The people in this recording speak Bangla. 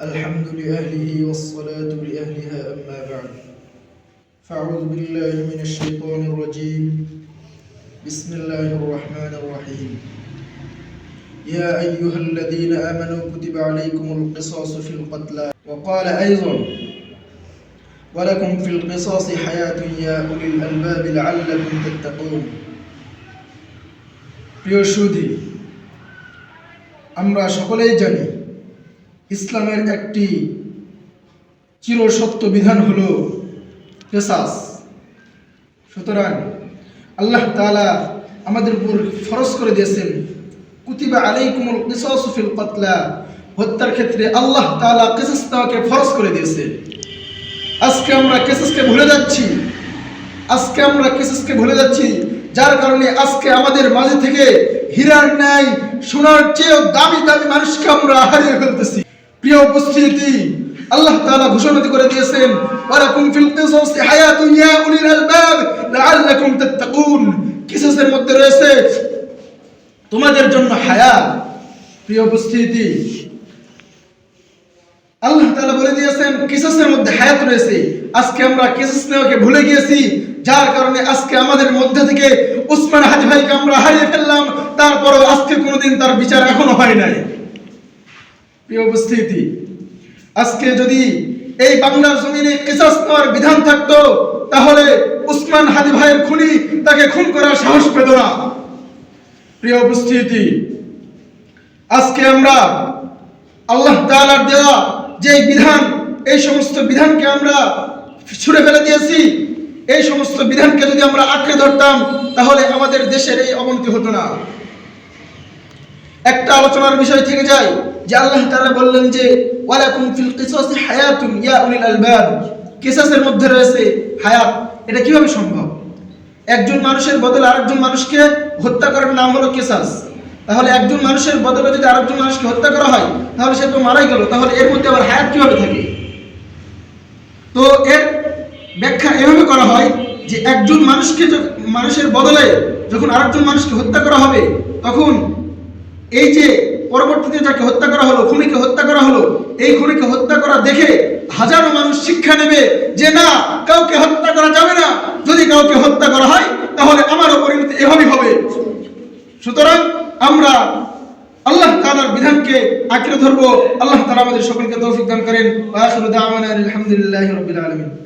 الحمد لأهله والصلاة لأهلها أما بعد. فأعوذ بالله من الشيطان الرجيم. بسم الله الرحمن الرحيم. يا أيها الذين آمنوا كتب عليكم القصاص في القتلى. وقال أيضا ولكم في القصاص حياة يا أولي الألباب لعلكم تتقون. প্রিয় সুধী আমরা সকলেই জানি ইসলামের একটি চিরসত্য বিধান হল কেসাস। সুতরাং আল্লাহ তাআলা আমাদের উপর ফরজ করে দিয়েছেন, কুতিবা আলাইকুমুল কিসাস ফিল কতলা। হত্যার ক্ষেত্রে আল্লাহ তাআলা কিসাস দেওয়াকে ফরজ করে দিয়েছেন আজকে আমরা কেসাসকে ভুলে যাচ্ছি। আজকে আমরা কেসাসকে ভুলে যাচ্ছি, যার কারণে আজকে আমাদের মাঝে থেকে হীরার ন্যায় সোনার চেয়েও দামি দামি মানুষকে আমরা হারিয়ে ফেলতেছি। প্রিয় উপস্থিতি, আল্লাহ তাআলা ঘোষণা করে দিয়েছেন, ওয়ালাকুম ফিল কিসাসি হায়াতুন ইয়া উলিল আলবাব লাআল্লাকুম তাত্তাকুন। কিসাসের মধ্যে রয়েছে, তোমাদের জন্য হায়াত প্রিয় উপস্থিতি, আল্লাহ তাআলা বলে দিয়েছেন, কিসাসের মধ্যে হায়াত রয়েছে। আজকে আমরা কিসাস নেওয়াকে ভুলে গিয়েছি, যার কারণে আজকে আমাদের মধ্যে থেকে উসমান হাজি ভাইকে আমরা হারিয়ে ফেললাম, তারপরও আজকে কোনোদিন তার বিচার এখনও হয় নাই। প্রিয় উপস্থিতি, আজকে যদি এই বাংলার জমিনে কিসাস বিধান থাকতো, তাহলে উসমান হাদি ভাইয়ের খুনি তাকে খুন করার সাহস পেত না। প্রিয় উপস্থিতি, আজকে আমরা আল্লাহ তাআলার দেওয়া যে বিধান, এই সমস্ত বিধানকে আমরা ছুড়ে ফেলে দিয়েছি, এই সমস্ত বিধানকে যদি আমরা আঁকড়ে ধরতাম, তাহলে আমাদের দেশের এই অবনতি হতো না। একটা আলোচনার বিষয় থেকে যায় যে আল্লাহ বললেন যে, ওয়ালাকুম ফিল কিসাসি হায়াতুন ইয়া উলিল আলবাব। কিসাসের মধ্যে রয়েছে হায়াত। এটা সম্ভব? একজন মানুষের বদলে আরেকজন মানুষকে হত্যা করার নাম হলো কিসাস। তাহলে একজন মানুষের বদলে যদি আরেকজন মানুষকে হত্যা করা হয়, তাহলে সে তো মারাই গেল। তাহলে এর মধ্যে আবার হায়াত কীভাবে থাকে? তো এর ব্যাখ্যা এভাবে করা হয় যে, একজন মানুষকে মানুষের বদলে যখন আরেকজন মানুষকে হত্যা করা হবে, তখন এই যে পরবর্তীতে যাকে হত্যা করা হলো, খুনিকে হত্যা করা হলো, এই খুনিকে হত্যা করা দেখে হাজারো মানুষ শিক্ষা নেবে যে না, কাউকে হত্যা করা যাবে না। যদি কাউকে হত্যা করা হয়, তাহলে আমারও পরিণতি এভাবেই হবে। সুতরাং আমরা আল্লাহ তাআলার বিধানকে আঁকড়ে ধরবো। আল্লাহ তাআলা আমাদের সকলকে তৌফিক দান করেন। আলহামদুলিল্লাহি রাব্বিল আলামিন।